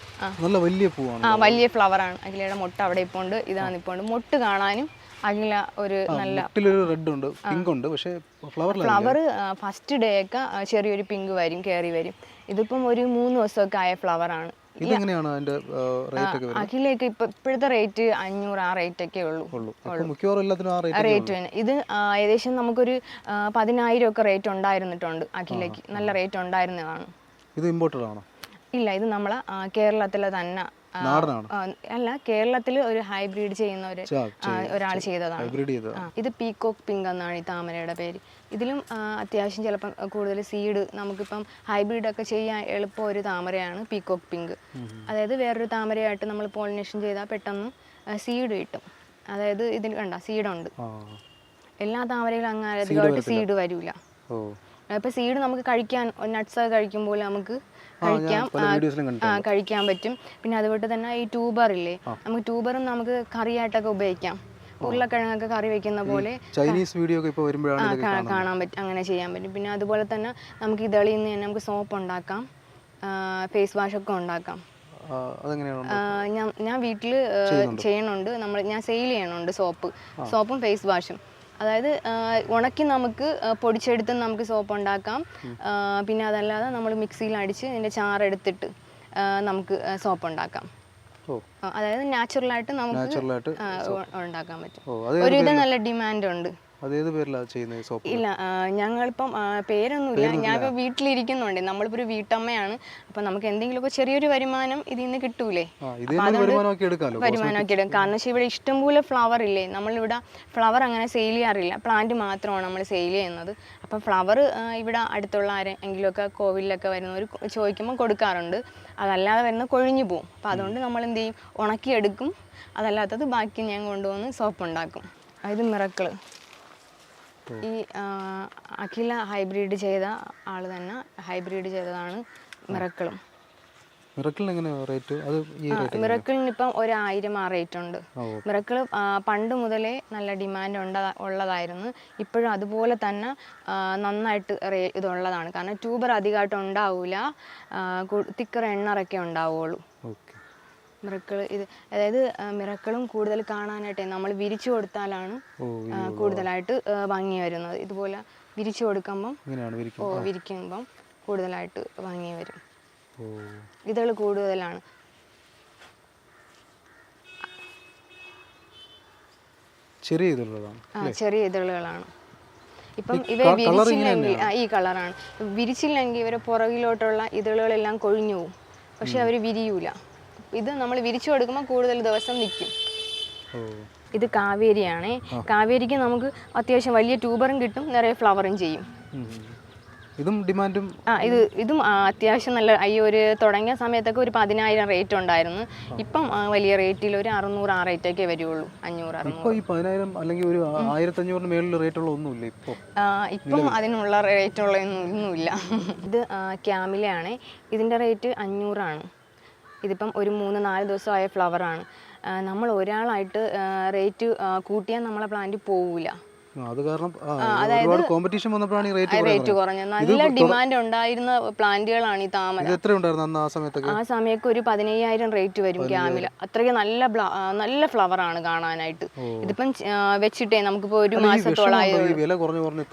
നല്ല വലിയ പൂവാണ് ആ വലിയ ഫ്ലവറാണ് അഖിലയുടെ മുട്ട അവിടെ ഇപ്പോൾ ഉണ്ട് ഇതാണ് ഇപ്പോൾ ഉണ്ട്. മുട്ട് കാണാനും അഖില ഒരു നല്ല റെഡ് ഉണ്ട് പിങ്ക് ഉണ്ട് പക്ഷേ ഫ്ലവറിലാണ് ഫ്ലവർ ഫസ്റ്റ് ഡേ ഒക്കെ ചെറിയൊരു പിങ്ക് വരും കയറി വരും. ഇതിപ്പം ഒരു മൂന്ന് ദിവസമൊക്കെ ആയ ഫ്ലവറാണ് ഇതെങ്ങനെയാണ് അതിന്റെ റേറ്റ് ഒക്കെ അഖിലയൊക്കെ ഇപ്പം ഇപ്പോഴത്തെ റേറ്റ് അഞ്ഞൂറ് ആ റേറ്റ് ഒക്കെ ഉള്ളൂ. മിക്കവാറും എല്ലാത്തിനും ആ റേറ്റ് തന്നെ. ഇത് ഏകദേശം നമുക്കൊരു പതിനായിരം ഒക്കെ റേറ്റ് ഉണ്ടായിരുന്നിട്ടുണ്ട് അഖിലേക്ക് നല്ല റേറ്റ് ഉണ്ടായിരുന്നതാണ്. ഇത് ഇമ്പോർട്ടഡ് ആണോ? ഇല്ല ഇത് നമ്മളെ കേരളത്തിലെ തന്നെ അല്ല കേരളത്തിൽ ഒരു ഹൈബ്രിഡ് ചെയ്യുന്ന ഒരു ഒരാൾ ചെയ്തതാണ്. ഇത് പീകോക്ക് പിങ്ക് എന്നാണ് ഈ താമരയുടെ പേര്. ഇതിലും അത്യാവശ്യം ചിലപ്പം കൂടുതൽ സീഡ് നമുക്കിപ്പം ഹൈബ്രിഡ് ഒക്കെ ചെയ്യാൻ എളുപ്പം ഒരു താമരയാണ് പീകോക്ക് പിങ്ക് അതായത് വേറൊരു താമരയായിട്ട് നമ്മൾ പോളിനേഷൻ ചെയ്താൽ പെട്ടെന്ന് സീഡ് കിട്ടും. അതായത് ഇതിൽ കണ്ട സീഡുണ്ട് എല്ലാ താമരയിലും അങ്ങനെ അധികമായിട്ട് സീഡ് വരില്ല ഇപ്പം സീഡ് നമുക്ക് കഴിക്കാൻ നട്ട്സ് ഒക്കെ കഴിക്കുമ്പോൾ നമുക്ക് കഴിക്കാം. കഴിക്കാൻ പറ്റും. പിന്നെ അതുപോലെ തന്നെ ഈ ട്യൂബർ ഇല്ലേ നമുക്ക് ട്യൂബറും നമുക്ക് കറിയായിട്ടൊക്കെ ഉപയോഗിക്കാം. ഉരുളക്കിഴങ്ങൊക്കെ കറി വെക്കുന്ന പോലെ ചൈനീസ് വീഡിയോ ഒക്കെ ഇപ്പോൾ വരുമ്പോഴാണ് കാണാൻ പറ്റും. അങ്ങനെ ചെയ്യാൻ പറ്റും. പിന്നെ അതുപോലെ തന്നെ നമുക്ക് ഇതളിൽ നിന്ന് തന്നെ നമുക്ക് സോപ്പ് ഉണ്ടാക്കാം. ഫേസ് വാഷ് ഒക്കെ ഉണ്ടാക്കാം. ഞാൻ ഞാൻ വീട്ടിൽ ചെയ്യണുണ്ട് നമ്മൾ ഞാൻ സെയിൽ ചെയ്യണുണ്ട് സോപ്പ്. സോപ്പും ഫേസ് വാഷും അതായത് ഉണക്കി നമുക്ക് പൊടിച്ചെടുത്ത് നമുക്ക് സോപ്പ് ഉണ്ടാക്കാം. പിന്നെ അതല്ലാതെ നമ്മൾ മിക്സിയിൽ അടിച്ച് ഇതിന്റെ ചാറെടുത്തിട്ട് നമുക്ക് സോപ്പ് ഉണ്ടാക്കാം. അതായത് നാച്ചുറലായിട്ട് നമുക്ക് ഉണ്ടാക്കാൻ പറ്റും. ഒരുവിധം നല്ല ഡിമാൻഡ് ഉണ്ട്. അതേത് പേരിലാണ് ചെയ്യുന്നത് സോപ്പ് ഇല്ല ഞങ്ങളിപ്പം പേരൊന്നുമില്ല. ഞാനിപ്പോൾ വീട്ടിലിരിക്കുന്നുണ്ട്. നമ്മളിപ്പോൾ ഒരു വീട്ടമ്മയാണ്. അപ്പം നമുക്ക് എന്തെങ്കിലുമൊക്കെ ചെറിയൊരു വരുമാനം ഇതിൽ നിന്ന് കിട്ടൂലേ? വരുമാനമൊക്കെ ഇടും കാരണം വെച്ചാൽ ഇവിടെ ഇഷ്ടംപോലെ ഫ്ലവർ ഇല്ലേ? നമ്മളിവിടെ ഫ്ലവർ അങ്ങനെ സെയിൽ ചെയ്യാറില്ല. പ്ലാന്റ് മാത്രമാണ് നമ്മൾ സെയിൽ ചെയ്യുന്നത്. അപ്പം ഫ്ലവർ ഇവിടെ അടുത്തുള്ള ആരെങ്കിലുമൊക്കെ കോവിലൊക്കെ വരുന്നവർ ചോദിക്കുമ്പോൾ കൊടുക്കാറുണ്ട്. അതല്ലാതെ വരുന്ന കൊഴിഞ്ഞു പോവും. അപ്പോൾ അതുകൊണ്ട് നമ്മൾ എന്ത് ചെയ്യും? ഉണക്കിയെടുക്കും. അതല്ലാത്തത് ബാക്കി ഞാൻ കൊണ്ടുവന്ന് സോപ്പ് ഉണ്ടാക്കും. അതായത് മിറക്കിൾ. ഈ അഖില ഹൈബ്രിഡ് ചെയ്ത ആൾ തന്നെ ഹൈബ്രിഡ് ചെയ്തതാണ് മിറക്കിളും. മിറക്കിളിന് ഇപ്പം ഒരായിരം ആ റേറ്റ് ഉണ്ട് മിറക്കിൾ പണ്ട് മുതലേ നല്ല ഡിമാൻഡ് ഉണ്ട ഉള്ളതായിരുന്നു. ഇപ്പോഴും അതുപോലെ തന്നെ നന്നായിട്ട് റേ ഇതുള്ളതാണ്. കാരണം ട്യൂബർ അധികമായിട്ട് ഉണ്ടാവില്ല തിക്കർ എണ്ണറൊക്കെ ഉണ്ടാവുള്ളൂ. മിറക്കിൾ ഇത് അതായത് മിറക്കളും കൂടുതൽ കാണാനായിട്ട് നമ്മൾ വിരിച്ചു കൊടുത്താലാണ് കൂടുതലായിട്ട് ഭംഗി വരുന്നത്. ഇതുപോലെ വിരിച്ചു കൊടുക്കുമ്പം ഓ വിരിക്കും വിരിക്കുമ്പം കൂടുതലായിട്ട് ഭംഗി വരും. ഇതൾ കൂടുതലാണ്. ചെറിയ ഇതളുകളാണ് ചെറിയ ഇതളുകളാണ്. ഇപ്പം ഇവ വിരിച്ചില്ലെങ്കിൽ ഈ കളറാണ്. വിരിച്ചില്ലെങ്കിൽ ഇവരെ പുറകിലോട്ടുള്ള ഇതളുകളെല്ലാം കൊഴിഞ്ഞു പോകും പക്ഷെ അവർ വിരിയൂല. ഇത് നമ്മൾ വിരിച്ചു കൊടുക്കുമ്പോൾ കൂടുതൽ ദിവസം നിൽക്കും ഇത് കാവേരിയാണ്. കാവേരിക്ക് നമുക്ക് അത്യാവശ്യം വലിയ ട്യൂബറും കിട്ടും നിറയെ ഫ്ലവറും ചെയ്യും. ഇതും ഡിമാൻഡും ആ ഇത് ഇതും അത്യാവശ്യം നല്ല ഈ ഒരു തുടങ്ങിയ സമയത്തൊക്കെ ഒരു പതിനായിരം റേറ്റ് ഉണ്ടായിരുന്നു. ഇപ്പം വലിയ റേറ്റിൽ ഒരു അറുന്നൂറ് ആ റേറ്റൊക്കെ വരുള്ളൂ. അഞ്ഞൂറ് അറുന്നൂറ്. ഈ പതിനായിരം അല്ലെങ്കിൽ ഒരു ആയിരത്തി അഞ്ഞൂറിന് മേളിൽ റേറ്റുള്ള ഒന്നുമില്ല ഇപ്പോൾ ഇപ്പം അതിനുള്ള റേറ്റുള്ള ഒന്നുമില്ല. ഇത് ക്യാമിലയാണ്. ഇതിന്റെ റേറ്റ് അഞ്ഞൂറാണ്. ഇതിപ്പം ഒരു മൂന്ന് നാല് ദിവസമായ ഫ്ലവറാണ് നമ്മൾ ഒരാളായിട്ട് റേറ്റ് കൂട്ടിയാൽ നമ്മളെ പ്ലാന്റ് പോവില്ല അത് കാരണം ആ, കോമ്പറ്റീഷൻ വന്നപ്പോഴാണ് റേറ്റ് റേറ്റ് കുറഞ്ഞ നല്ല ഡിമാൻഡ് ഉണ്ടായിരുന്ന പ്ലാന്റുകളാണ് ഈ താമര. എത്ര ഉണ്ടായിരുന്നു ആ സമയത്തൊക്കെ? ആ സമയത്ത് ഒരു പതിനയ്യായിരം റേറ്റ് വരും ഗ്യാമിൽ അത്രയ്ക്ക് നല്ല നല്ല ഫ്ലവർ ആണ് കാണാനായിട്ട്. ഇതിപ്പം വെച്ചിട്ടേ നമുക്കിപ്പോ ഒരു? ഈ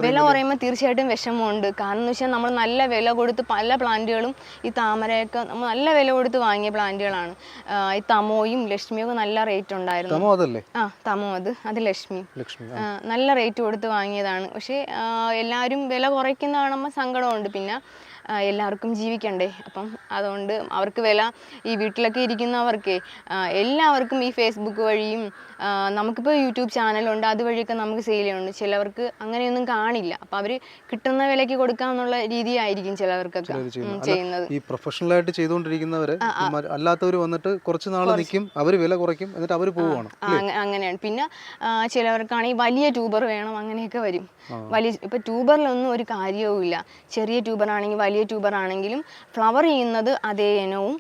വില കുറയുമ്പോൾ തീർച്ചയായിട്ടും വിഷമമുണ്ട്. കാരണം എന്ന് വെച്ചാൽ നമ്മൾ നല്ല വില കൊടുത്ത് പല പ്ലാന്റുകളും ഈ താമരയൊക്കെ നമ്മൾ നല്ല വില കൊടുത്ത് വാങ്ങിയ പ്ലാന്റുകളാണ് ഈ തമോയും ലക്ഷ്മിയൊക്കെ നല്ല റേറ്റ് ഉണ്ടായിരുന്നു. ആ തമോ അത്. അത് ലക്ഷ്മി. ലക്ഷ്മി നല്ല റേറ്റ് കൊടുത്ത് വാങ്ങിയതാണ്. പക്ഷേ എല്ലാവരും വില കുറയ്ക്കുന്ന കാണുമ്പോൾ സങ്കടമുണ്ട്. പിന്നെ എല്ലാവർക്കും ജീവിക്കണ്ടേ. അപ്പം അതുകൊണ്ട് അവർക്ക് വില ഈ വീട്ടിലൊക്കെ ഇരിക്കുന്നവർക്ക് എല്ലാവർക്കും ഈ ഫേസ്ബുക്ക് വഴിയും നമുക്കിപ്പോൾ യൂട്യൂബ് ചാനലുണ്ട് അതുവഴിയൊക്കെ നമുക്ക് സെയിൽ ചെയ്യുന്നുണ്ട്. ചിലവർക്ക് അങ്ങനെയൊന്നും കാണില്ല. അപ്പം അവർ കിട്ടുന്ന വിലയ്ക്ക് കൊടുക്കാന്നുള്ള രീതിയായിരിക്കും ചിലവർക്കൊക്കെ ചെയ്യുന്നത്. ഈ പ്രൊഫഷണൽ ആയിട്ട് ചെയ്തുകൊണ്ടിരിക്കുന്നവര് അല്ലാത്തവർ വന്നിട്ട് കുറച്ച് നാൾ നിൽക്കും അവർ വില കുറയ്ക്കും എന്നിട്ട് അവർ പോവുകയാണ് അങ്ങനെയാണ്. പിന്നെ ചിലവർക്കാണെങ്കിൽ വലിയ ട്യൂബർ വേണം അങ്ങനെയൊക്കെ വരും. വലിയ ഇപ്പൊ ട്യൂബറിലൊന്നും ഒരു കാര്യവുമില്ല. ചെറിയ ട്യൂബർ ആണെങ്കിൽ വലിയ ട്യൂബർ ആണെങ്കിലും ഫ്ലവർ ചെയ്യുന്നത് അതേ ഇനവും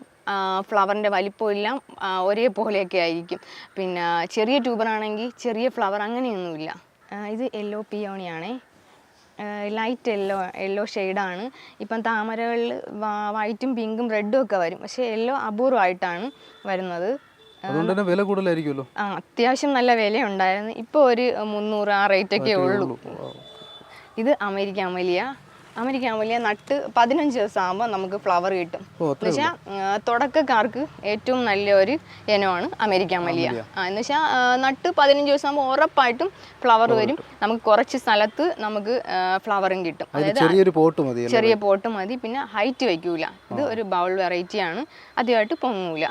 ഫ്ലവറിന്റെ വലിപ്പമെല്ലാം എല്ലാം ഒരേപോലെയൊക്കെ ആയിരിക്കും. പിന്നെ ചെറിയ ട്യൂബർ ആണെങ്കിൽ ചെറിയ ഫ്ലവർ അങ്ങനെയൊന്നുമില്ല. ഇത് യെല്ലോ പിയോണിയാണേ. ലൈറ്റ് യെല്ലോ യെല്ലോ ഷെയ്ഡാണ്. ഇപ്പം താമരകളിൽ വൈറ്റും പിങ്കും റെഡും ഒക്കെ വരും. പക്ഷേ യെല്ലോ അപൂർവമായിട്ടാണ് വരുന്നത്. അതുകൊണ്ട് തന്നെ വില കൂടുതലായിരിക്കുമല്ലോ. ആ അത്യാവശ്യം നല്ല വിലയുണ്ടായിരുന്നു. ഇപ്പോൾ ഒരു മുന്നൂറ് ആ റേറ്റ് ഒക്കെ ഉള്ളൂ. ഇത് അമേരിക്ക അമലിയ. അമേരിക്ക വലിയ നട്ട് പതിനഞ്ച് ദിവസം ആകുമ്പോൾ നമുക്ക് ഫ്ലവർ കിട്ടും. എന്ന് വെച്ചാൽ തുടക്കക്കാർക്ക് ഏറ്റവും നല്ല ഒരു ഇനമാണ് അമേരിക്ക. വലിയ. എന്ന് വെച്ചാൽ നട്ട് പതിനഞ്ച് ദിവസം ആകുമ്പോൾ ഉറപ്പായിട്ടും ഫ്ലവർ വരും. നമുക്ക് കുറച്ച് സ്ഥലത്ത് നമുക്ക് ഫ്ലവറും കിട്ടും. അതായത് ചെറിയൊരു പോട്ട് മതി ചെറിയ പോട്ട് മതി. പിന്നെ ഹൈറ്റ് വയ്ക്കൂല. ഇത് ഒരു ബൗൾ വെറൈറ്റിയാണ് അധികമായിട്ട് പൊങ്ങൂല.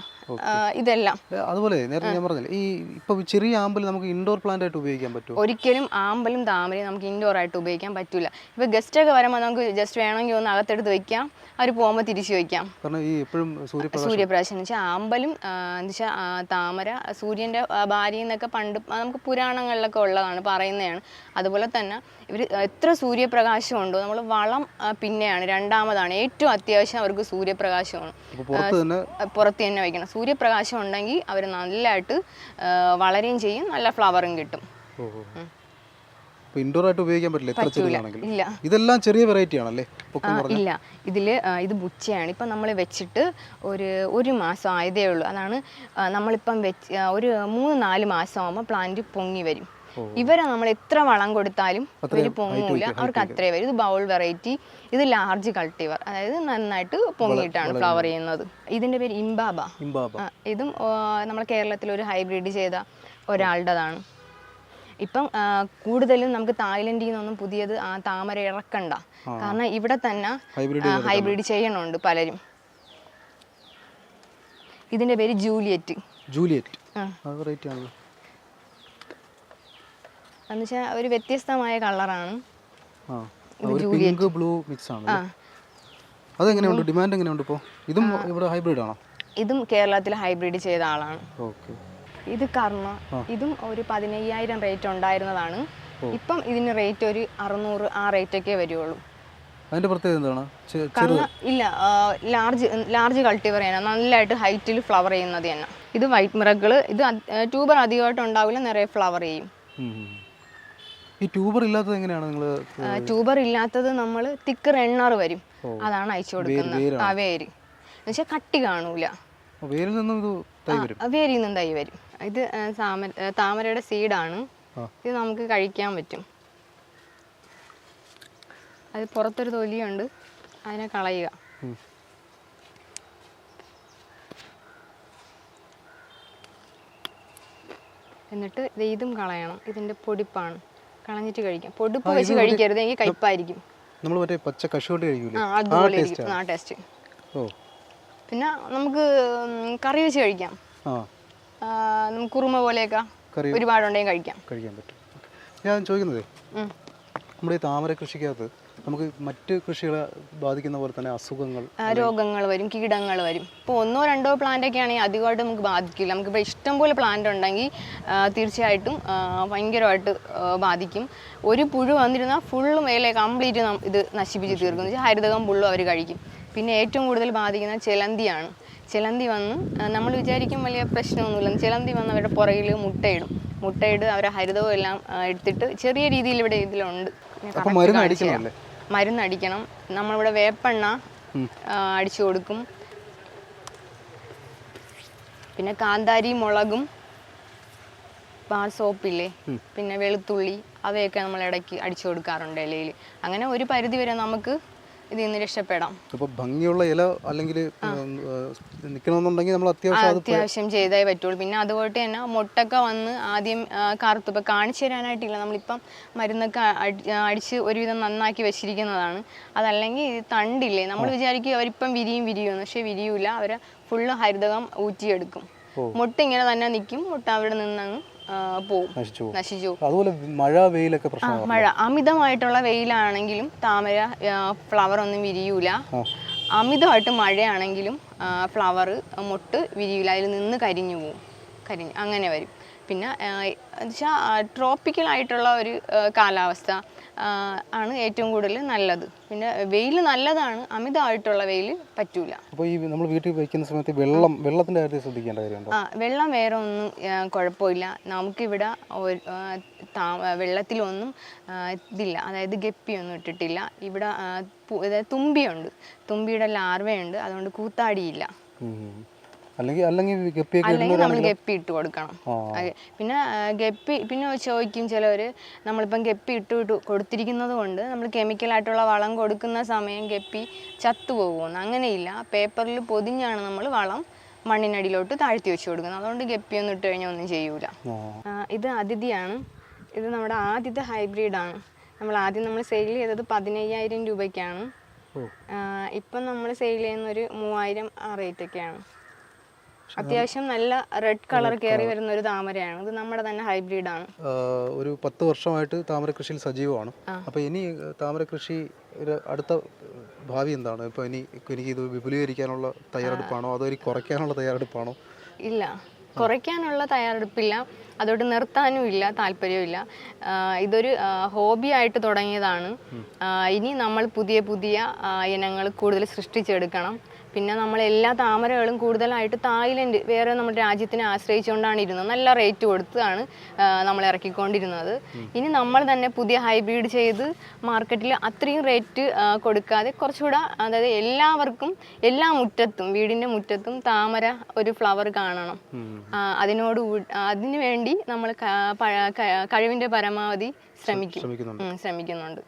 ഇതെല്ലാം. അതുപോലെ നേരത്തെ ഞാൻ പറഞ്ഞില്ലേ ഈ ഇപ്പൊ ചെറിയ ആമ്പൽ നമുക്ക് ഇൻഡോർ പ്ലാന്റ് ആയിട്ട് ഉപയോഗിക്കാൻ പറ്റും ഒരിക്കലും ആമ്പലും താമരയും നമുക്ക് ഇൻഡോർ ആയിട്ട് ഉപയോഗിക്കാൻ പറ്റില്ല ഇപ്പൊ ഗസ്റ്റ് ഒക്കെ വരുമ്പോൾ നമുക്ക് ജസ്റ്റ് വേണമെങ്കിൽ ഒന്ന് അകത്തെടുത്ത് വെക്കാം അവർ പോകുമ്പോൾ തിരിച്ചു വെക്കാം. കാരണം ഈ എപ്പോഴും സൂര്യപ്രകാശം എന്ന് വെച്ചാൽ ആമ്പലും എന്താ വെച്ചാൽ താമര സൂര്യന്റെ ഭാര്യ എന്നൊക്കെ പണ്ട് നമുക്ക് പുരാണങ്ങളിലൊക്കെ ഉള്ളതാണ് പറയുന്നതാണ്. അതുപോലെ തന്നെ ഇവർ എത്ര സൂര്യപ്രകാശം ഉണ്ടോ നമ്മൾ വളം പിന്നെയാണ് രണ്ടാമതാണ്. ഏറ്റവും അത്യാവശ്യം അവർക്ക് സൂര്യപ്രകാശമാണ്. പുറത്ത് തന്നെ വയ്ക്കണം. സൂര്യപ്രകാശം ഉണ്ടെങ്കിൽ അവർ നല്ലതായിട്ട് വളരുകയും ചെയ്യും. നല്ല ഫ്ലവറും കിട്ടും. ഇൻഡോർ ആയിട്ട് ഉപയോഗിക്കാൻ പറ്റില്ല? എത്ര ഇതെല്ലാം ചെറിയ വെറൈറ്റി ആണല്ലേ? ഇല്ല. ഇതിൽ ഇത് ബുച്ചയാണ്. ഇപ്പം നമ്മൾ വെച്ചിട്ട് ഒരു ഒരു മാസം ആയതേ ഉള്ളൂ. അതാണ് നമ്മളിപ്പം വെച്ച് ഒരു മൂന്ന് നാല് മാസം ആകുമ്പോൾ പ്ലാന്റ് പൊങ്ങി വരും. ഇവരെ നമ്മൾ എത്ര വളം കൊടുത്താലും ഇവർ പൊങ്ങൂല. അവർക്ക് അത്രേ വരും. ഇത് ബൗൾ വെറൈറ്റി. ഇത് ലാർജ് കൾട്ടിവർ. അതായത് നന്നായിട്ട് പൊങ്ങിയിട്ടാണ് ഫ്ലവർ ചെയ്യുന്നത്. ഇതിന്റെ പേര് ഇംബാബ. ആ, ഇതും നമ്മളെ നമ്മുടെ കേരളത്തിൽ ഒരു ഹൈബ്രിഡ് ചെയ്ത ഒരാളുടേതാണ്. ഇപ്പം കൂടുതലും നമുക്ക് തായ്ലൻഡിൽ നിന്നൊന്നും പുതിയത് ആ താമര ഇറക്കണ്ട. കാരണം ഇവിടെ തന്നെ ഹൈബ്രിഡ് ഹൈബ്രിഡ് ചെയ്യണുണ്ട് പലരും. ഇതിന്റെ പേര് ജൂലിയറ്റ്. ജൂലിയറ്റ് ആ. അത് വെറൈറ്റി ആണല്ലോ എന്ന് വെച്ചാൽ ഒരു വ്യത്യസ്തമായ കളറാണ്. ഒരു പിങ്ക് ബ്ലൂ മിക്സ് ആണ് അതെങ്ങനെയുണ്ട്? ഡിമാൻഡ് എങ്ങനെയുണ്ട് ഇപ്പോൾ ഇതും ഇവിടെ ഹൈബ്രിഡ് ആണോ? ഇതും കേരളത്തിൽ ഹൈബ്രിഡ് ചെയ്ത ആളാണ്. ഓക്കെ. ഇത് കർമ്മ. ഇതും ഒരു പതിനയ്യായിരം റേറ്റ് ഉണ്ടായിരുന്നതാണ്. ഇപ്പം ഇതിന് റേറ്റ് ഒരു അറുന്നൂറ് ആ റേറ്റ് ഒക്കെ വരുള്ളൂ അതിന്റെ പ്രത്യേകത എന്താണ്? ഇല്ല ലാർജ് ലാർജ് കൾട്ടിവർ ചെയ്യാൻ നല്ലതായിട്ട് ഹൈറ്റിൽ ഫ്ലവർ ചെയ്യുന്നത് തന്നെ. ഇത് വൈറ്റ് മിറകൾ ഇത് ട്യൂബർ അധികമായിട്ട് ഉണ്ടാവില്ല നിറയെ ഫ്ലവർ ചെയ്യും. ഈ ട്യൂബർ ഇല്ലാത്തത് എങ്ങനെയാണ് നിങ്ങൾ ട്യൂബർ ഇല്ലാത്തത് നമ്മൾ തിക്ക് എണ്ണർ വരും. അതാണ് അയച്ചു കൊടുക്കുന്നത്. ആ വേര്. എന്നുവെച്ചാൽ കട്ടി കാണൂല. വേരിൽ നിന്നും ഇത് തൈ വരും? വേരിൽ നിന്നും തൈ വരും. ഇത് താമരയുടെ സീഡാണ്. ഇത് നമുക്ക് കഴിക്കാൻ പറ്റും. അത് പുറത്തൊരു തൊലിയുണ്ട്. അതിനെ കളയുക. എന്നിട്ട് ഇതും കളയണം. ഇതിന്റെ പൊടിപ്പാണ്. കളഞ്ഞിട്ട് കഴിക്കാം. പൊടിപ്പ് വെച്ച് കഴിക്കരുത്. എങ്കിൽ കയ്പായിരിക്കും നമ്മൾ മറ്റേ പച്ച കശുവണ്ടി കഴിക്കൂലേ? ആ ടേസ്റ്റ് ഓ. പിന്നെ നമുക്ക് കറി വെച്ച് കഴിക്കാം. നമുക്ക് കുറുമ പോലെയൊക്കെ ഒരുപാടുണ്ടെങ്കിൽ കഴിക്കാം. കഴിക്കാൻ പറ്റും. ഞാൻ ചോദിക്കുന്നതേ. നമ്മുടെ ഈ താമര കൃഷിക്കകത്ത് നമുക്ക് മറ്റ് കൃഷികളെ ബാധിക്കുന്ന പോലെ തന്നെ അസുഖങ്ങൾ രോഗങ്ങൾ വരും കീടങ്ങൾ വരും. ഇപ്പോൾ ഒന്നോ രണ്ടോ പ്ലാന്റ് ഒക്കെ ആണെങ്കിൽ അധികമായിട്ട് നമുക്ക് ബാധിക്കില്ല. നമുക്കിപ്പോൾ ഇഷ്ടംപോലെ പ്ലാന്റ് ഉണ്ടെങ്കിൽ തീർച്ചയായിട്ടും ഭയങ്കരമായിട്ട് ബാധിക്കും. ഒരു പുഴു വന്നിരുന്നാൽ ഫുള്ള് മേലെ കംപ്ലീറ്റ് ഇത് നശിപ്പിച്ച് തീർക്കും. എന്ന് വെച്ചാൽ ഹരിതകം പുള്ളും അവർ കഴിക്കും. പിന്നെ ഏറ്റവും കൂടുതൽ ബാധിക്കുന്ന ചിലന്തിയാണ്. ചിലന്തി വന്ന് നമ്മൾ വിചാരിക്കും വലിയ പ്രശ്നമൊന്നുമില്ല. ചിലന്തി വന്ന് അവരുടെ പുറകിൽ മുട്ടയിടും. മുട്ടയിട്ട് അവരെ ഹരിതവും എല്ലാം എടുത്തിട്ട് ചെറിയ രീതിയിൽ ഇവിടെ ഇതിലുണ്ട്. മരുന്ന് അടിക്കണമല്ലേ? മരുന്ന് അടിക്കണം നമ്മളിവിടെ വേപ്പെണ്ണ അടിച്ചു കൊടുക്കും. പിന്നെ കാന്താരി മുളകും പാൽ സോപ്പില്ലേ? പിന്നെ വെളുത്തുള്ളി അവയൊക്കെ നമ്മൾ ഇടയ്ക്ക് അടിച്ചു കൊടുക്കാറുണ്ട് ഇലയിൽ. അങ്ങനെ ഒരു പരിധി വരെ നമുക്ക് ഇതിൽ നിന്ന് രക്ഷപ്പെടാം. അപ്പോൾ ഭംഗിയുള്ള ഇല അല്ലെങ്കിൽ നിൽക്കണമെന്നുണ്ടെങ്കിൽ നമ്മൾ അത്യാവശ്യം അത്യാവശ്യം ചെയ്തേ പറ്റുള്ളൂ. പിന്നെ അതുപോലെ തന്നെ മുട്ടൊക്കെ വന്ന് ആദ്യം ഇപ്പം കാണിച്ചു തരാനായിട്ടില്ല. നമ്മളിപ്പം മരുന്നൊക്കെ അടി- അടിച്ച് ഒരുവിധം നന്നാക്കി വെച്ചിരിക്കുന്നതാണ്. അതല്ലെങ്കിൽ ഇത് തണ്ടില്ലേ? നമ്മൾ വിചാരിക്കും അവരിപ്പം വിരിയും വിരിയുമെന്ന്. പക്ഷെ വിരിയൂല. അവരെ ഫുള്ള് ഹരിതകം ഊറ്റിയെടുക്കും. മുട്ട ഇങ്ങനെ തന്നെ നിൽക്കും മുട്ട അവിടെ നിന്നങ്ങ് പോവും. നശിച്ചു. അതുപോലെ മഴ വെയിലൊക്കെ മഴ. അമിതമായിട്ടുള്ള വെയിലാണെങ്കിലും താമര ഫ്ലവർ ഒന്നും വിരിയൂല. അമിതമായിട്ട് മഴയാണെങ്കിലും ഫ്ലവർ മൊട്ട് വിരിയൂല. അതിൽ നിന്ന് കരിഞ്ഞു പോവും. കരിഞ്ഞ് അങ്ങനെ വരും. പിന്നെ വെച്ചാൽ ട്രോപ്പിക്കൽ ആയിട്ടുള്ള ഒരു കാലാവസ്ഥ. ആണ് ഏറ്റവും കൂടുതൽ നല്ലത്. പിന്നെ വെയിൽ നല്ലതാണ് അമിതമായിട്ടുള്ള വെയിൽ പറ്റൂല. അപ്പോൾ ഈ നമ്മൾ വീട്ടിൽ വയ്ക്കുന്ന സമയത്ത് വെള്ളം വെള്ളത്തിന്റെ കാര്യത്തിൽ ശ്രദ്ധിക്കേണ്ട കാര്യമുണ്ടോ? ആ വെള്ളം വേറെ ഒന്നും കുഴപ്പമില്ല. നമുക്കിവിടെ ഇവിടെ വെള്ളത്തിൽ ഒന്നും വെള്ളത്തിലൊന്നും ഇതില്ല. അതായത് ഗപ്പിയൊന്നും ഇട്ടിട്ടില്ല. ഇവിടെ തുമ്പി ഉണ്ട് തുമ്പിയുടെ തുമ്പിയുണ്ട്. തുമ്പിയുടെ ലാർവയുണ്ട്. അതുകൊണ്ട് കൂത്താടിയില്ല. അല്ലെങ്കിൽ അല്ലെങ്കിൽ അല്ലെങ്കിൽ നമ്മൾ ഗപ്പി ഇട്ട് കൊടുക്കണം. പിന്നെ ഗപ്പി പിന്നെ ചോദിക്കും ചിലവർ നമ്മളിപ്പം ഗപ്പി ഇട്ട് ഇട്ട് കൊടുത്തിരിക്കുന്നത് കൊണ്ട് നമ്മൾ കെമിക്കലായിട്ടുള്ള വളം കൊടുക്കുന്ന സമയം ഗപ്പി ചത്തുപോകുമെന്ന് അങ്ങനെയില്ല. പേപ്പറിൽ പൊതിഞ്ഞാണ് നമ്മൾ വളം മണ്ണിനടിയിലോട്ട് താഴ്ത്തി വെച്ച് കൊടുക്കുന്നത്. അതുകൊണ്ട് ഗപ്പിയൊന്നും ഇട്ട് കഴിഞ്ഞാൽ ഒന്നും ചെയ്യൂല. ഇത് അതിഥിയാണ്. ഇത് നമ്മുടെ ആദ്യത്തെ ഹൈബ്രിഡാണ് നമ്മൾ ആദ്യം നമ്മൾ സെയിൽ ചെയ്തത് പതിനയ്യായിരം രൂപയ്ക്കാണ്. ഇപ്പം നമ്മൾ സെയിൽ ചെയ്യുന്ന ഒരു മൂവായിരം ആ റേറ്റൊക്കെയാണ് അത്യാവശ്യം നല്ല റെഡ് കളർ കയറി വരുന്ന ഒരു താമരയാണ്. ഇത് നമ്മുടെ തന്നെ ഹൈബ്രിഡ് ആണ്. ഒരു പത്ത് വർഷമായിട്ട് താമര കൃഷിയിൽ സജീവമാണ് അപ്പൊ ഇനി താമര കൃഷി ഒരു അടുത്ത ഭാവി എന്താണ്? ഇപ്പൊ ഇനി എനിക്ക് ഇത് വിപുലീകരിക്കാനുള്ള തയ്യാറെടുപ്പാണോ? അതോ ഇനി കുറയ്ക്കാനുള്ള തയ്യാറെടുപ്പാണോ? ഇല്ല. കുറയ്ക്കാനുള്ള തയ്യാറെടുപ്പില്ല. അതോട് നിർത്താനും ഇല്ല താല്പര്യമില്ല ഇതൊരു ഹോബി ആയിട്ട് തുടങ്ങിയതാണ്. ഇനി നമ്മൾ പുതിയ പുതിയ ഇനങ്ങൾ കൂടുതൽ സൃഷ്ടിച്ചെടുക്കണം. പിന്നെ നമ്മൾ എല്ലാ താമരകളും കൂടുതലായിട്ട് തായ്ലൻഡ് വേറെ നമ്മുടെ രാജ്യത്തിനെ ആശ്രയിച്ചുകൊണ്ടാണ് ഇരുന്നത് നല്ല റേറ്റ് കൊടുത്താണ് നമ്മൾ ഇറക്കിക്കൊണ്ടിരുന്നത്. ഇനി നമ്മൾ തന്നെ പുതിയ ഹൈബ്രിഡ് ചെയ്ത് മാർക്കറ്റിൽ അത്രയും റേറ്റ് കൊടുക്കാതെ കുറച്ചുകൂടെ അതായത് എല്ലാവർക്കും എല്ലാ മുറ്റത്തും വീടിന്റെ മുറ്റത്തും താമര ഒരു ഫ്ലവർ കാണണം. അതിനോട് അതിനു വേണ്ടി നമ്മൾ കഴിവിന്റെ പരമാവധി ശ്രമിക്കും. ശ്രമിക്കുന്നുണ്ട്.